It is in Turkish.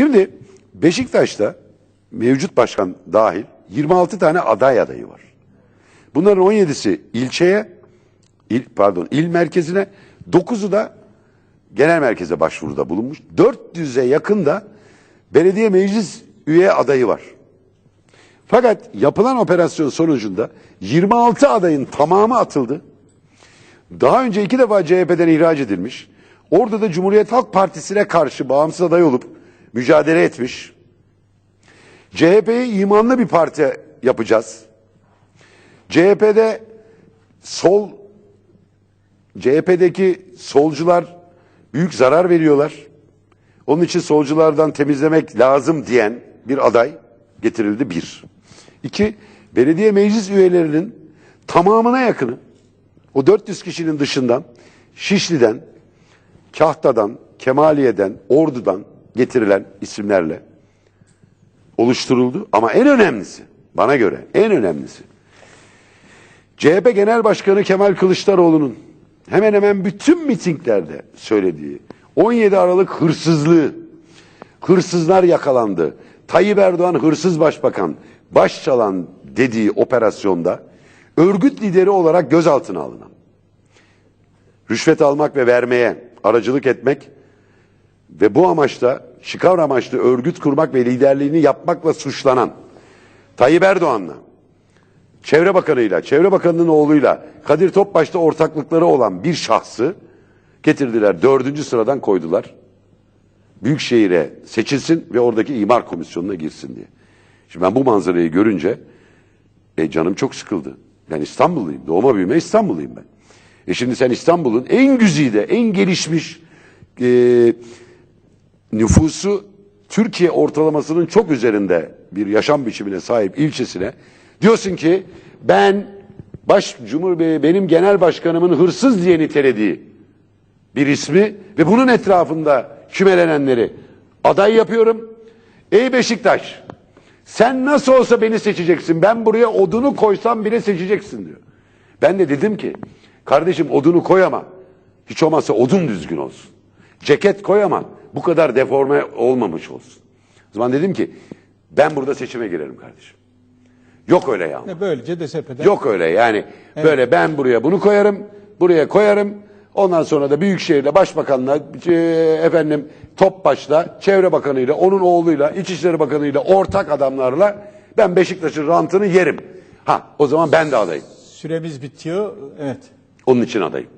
Şimdi Beşiktaş'ta mevcut başkan dahil 26 tane aday adayı var. Bunların 17'si ilçeye, il, pardon il merkezine, 9'u da genel merkeze başvuruda bulunmuş. 400'e yakın da belediye meclis üye adayı var. Fakat yapılan operasyon sonucunda 26 adayın tamamı atıldı. Daha önce iki defa CHP'den ihraç edilmiş. Orada da Cumhuriyet Halk Partisi'ne karşı bağımsız aday olup mücadele etmiş. CHP'yi imanlı bir parti yapacağız. CHP'de sol CHP'deki solcular büyük zarar veriyorlar. Onun için solculardan temizlemek lazım diyen bir aday getirildi bir. İki, belediye meclis üyelerinin tamamına yakını o 400 kişinin dışından Şişli'den, Kahta'dan, Kemaliye'den, Ordu'dan getirilen isimlerle oluşturuldu. Ama en önemlisi, bana göre en önemlisi, CHP Genel Başkanı Kemal Kılıçdaroğlu'nun hemen hemen bütün mitinglerde söylediği 17 Aralık hırsızlığı, hırsızlar yakalandı, Tayyip Erdoğan hırsız başbakan, baş çalan dediği operasyonda örgüt lideri olarak gözaltına alınan, rüşvet almak ve vermeye aracılık etmek ve bu amaçla çıkar amaçlı örgüt kurmak ve liderliğini yapmakla suçlanan Tayyip Erdoğan'la Çevre Bakanı'yla, Çevre Bakanı'nın oğluyla Kadir Topbaş'ta ortaklıkları olan bir şahsı getirdiler. Dördüncü sıradan koydular. Büyükşehir'e seçilsin ve oradaki imar komisyonuna girsin diye. Şimdi ben bu manzarayı görünce e, canım çok sıkıldı. Ben İstanbulluyum. Doğma büyüme İstanbulluyum ben. E şimdi sen İstanbul'un en güzide, en gelişmiş e, nüfusu Türkiye ortalamasının çok üzerinde bir yaşam biçimine sahip ilçesine diyorsun ki ben baş cumhur benim genel başkanımın hırsız diye nitelediği bir ismi ve bunun etrafında kümelenenleri aday yapıyorum. Ey Beşiktaş sen nasıl olsa beni seçeceksin. Ben buraya odunu koysam bile seçeceksin diyor. Ben de dedim ki kardeşim odunu koy ama hiç olmazsa odun düzgün olsun. Ceket koy ama bu kadar deforme olmamış olsun. O zaman dedim ki ben burada seçime girerim kardeşim. Yok öyle ya. Ve böylece DSP'den Yok öyle yani böyle ben buraya bunu koyarım, buraya koyarım. Ondan sonra da Büyükşehir'le Başbakan'la e, efendim Topbaş'la, Çevre Bakanı'yla, onun oğluyla, İçişleri Bakanı'yla ortak adamlarla ben Beşiktaş'ın rantını yerim. Ha o zaman ben de adayım. süremiz bitiyor. Evet. Onun için adayım.